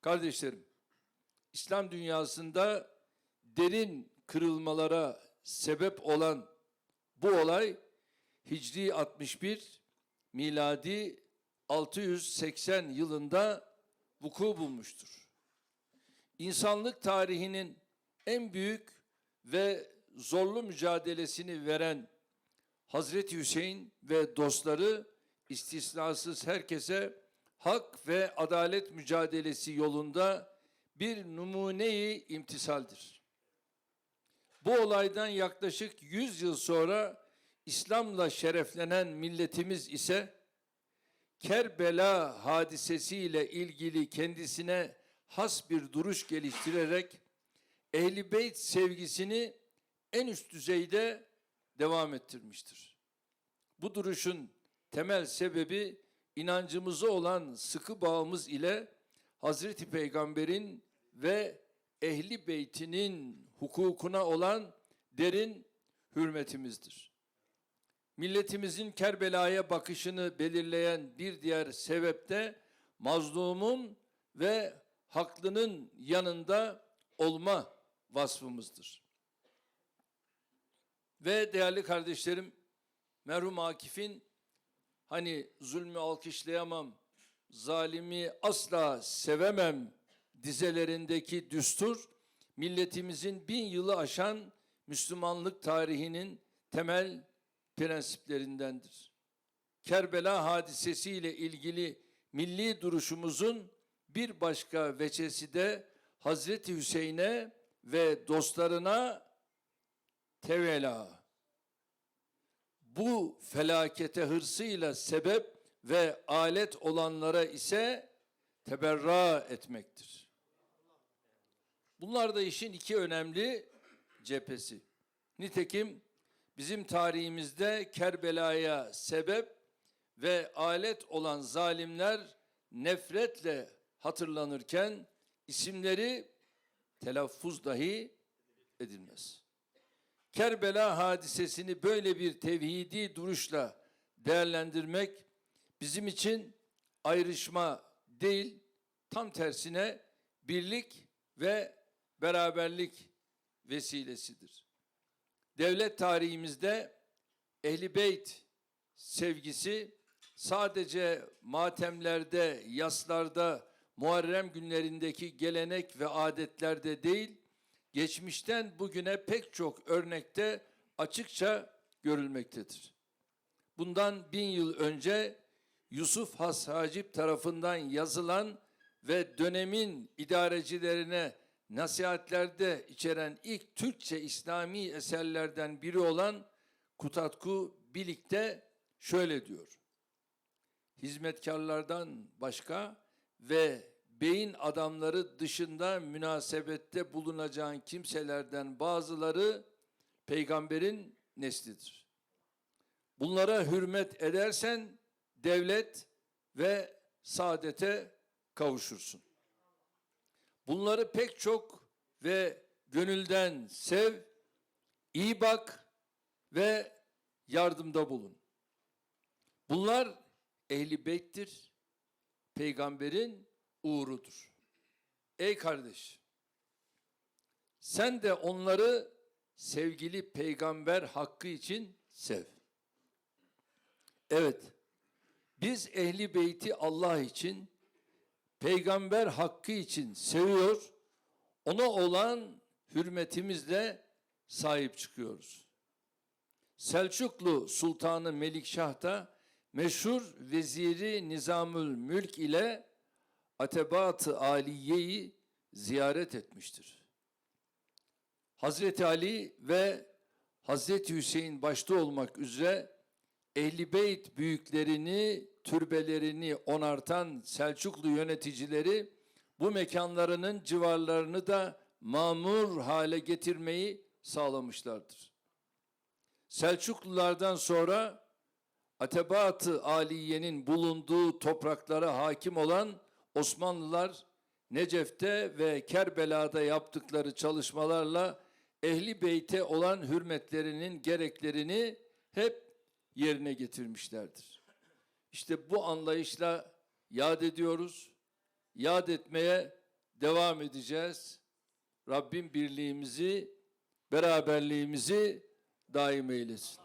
Kardeşlerim, İslam dünyasında derin kırılmalara sebep olan bu olay Hicri 61, miladi 680 yılında vuku bulmuştur. İnsanlık tarihinin en büyük ve zorlu mücadelesini veren Hazreti Hüseyin ve dostları istisnasız herkese hak ve adalet mücadelesi yolunda bir numuneyi imtisaldir. Bu olaydan yaklaşık 100 yıl sonra İslam'la şereflenen milletimiz ise Kerbela hadisesiyle ilgili kendisine has bir duruş geliştirerek Ehli Beyt sevgisini en üst düzeyde devam ettirmiştir. Bu duruşun temel sebebi inancımıza olan sıkı bağımız ile Hazreti Peygamber'in ve Ehli Beytinin hukukuna olan derin hürmetimizdir. Milletimizin Kerbela'ya bakışını belirleyen bir diğer sebep de mazlumun ve haklının yanında olma vasfımızdır. Ve değerli kardeşlerim, merhum Akif'in hani zulmü alkışlayamam, zalimi asla sevemem dizelerindeki düstur, milletimizin bin yılı aşan Müslümanlık tarihinin temel prensiplerindendir. Kerbela hadisesiyle ilgili milli duruşumuzun bir başka veçesi de Hazreti Hüseyin'e ve dostlarına tevela. Bu felakete hırsıyla sebep ve alet olanlara ise teberra etmektir. Bunlar da işin iki önemli cephesi. Nitekim bizim tarihimizde Kerbela'ya sebep ve alet olan zalimler nefretle hatırlanırken isimleri telaffuz dahi edilmez. Kerbela hadisesini böyle bir tevhidi duruşla değerlendirmek bizim için ayrışma değil, tam tersine birlik ve beraberlik vesilesidir. Devlet tarihimizde Ehli Beyt sevgisi sadece matemlerde, yaslarda, Muharrem günlerindeki gelenek ve adetlerde değil, geçmişten bugüne pek çok örnekte açıkça görülmektedir. Bundan bin yıl önce Yusuf Has Hacip tarafından yazılan ve dönemin idarecilerine nasihatlerde içeren ilk Türkçe İslami eserlerden biri olan Kutatku Bilik'te şöyle diyor. Hizmetkarlardan başka ve beyin adamları dışında münasebette bulunacağın kimselerden bazıları peygamberin neslidir. Bunlara hürmet edersen devlet ve saadete kavuşursun. Bunları pek çok ve gönülden sev, iyi bak ve yardımda bulun. Bunlar ehli beyttir, peygamberin uğrudur. Ey kardeş, sen de onları sevgili peygamber hakkı için sev. Evet, biz ehli beyti Allah için, peygamber hakkı için seviyor, ona olan hürmetimizle sahip çıkıyoruz. Selçuklu Sultanı Melikşah da meşhur veziri Nizamül Mülk ile Atebat-ı Aliye'yi ziyaret etmiştir. Hazreti Ali ve Hazreti Hüseyin başta olmak üzere Ehli Beyt büyüklerini, türbelerini onartan Selçuklu yöneticileri bu mekanlarının civarlarını da mamur hale getirmeyi sağlamışlardır. Selçuklulardan sonra Atebat-ı Aliye'nin bulunduğu topraklara hakim olan Osmanlılar Necef'te ve Kerbela'da yaptıkları çalışmalarla Ehli Beyt'e olan hürmetlerinin gereklerini hep yerine getirmişlerdir. İşte bu anlayışla yad ediyoruz, yad etmeye devam edeceğiz. Rabbim birliğimizi, beraberliğimizi daim eylesin.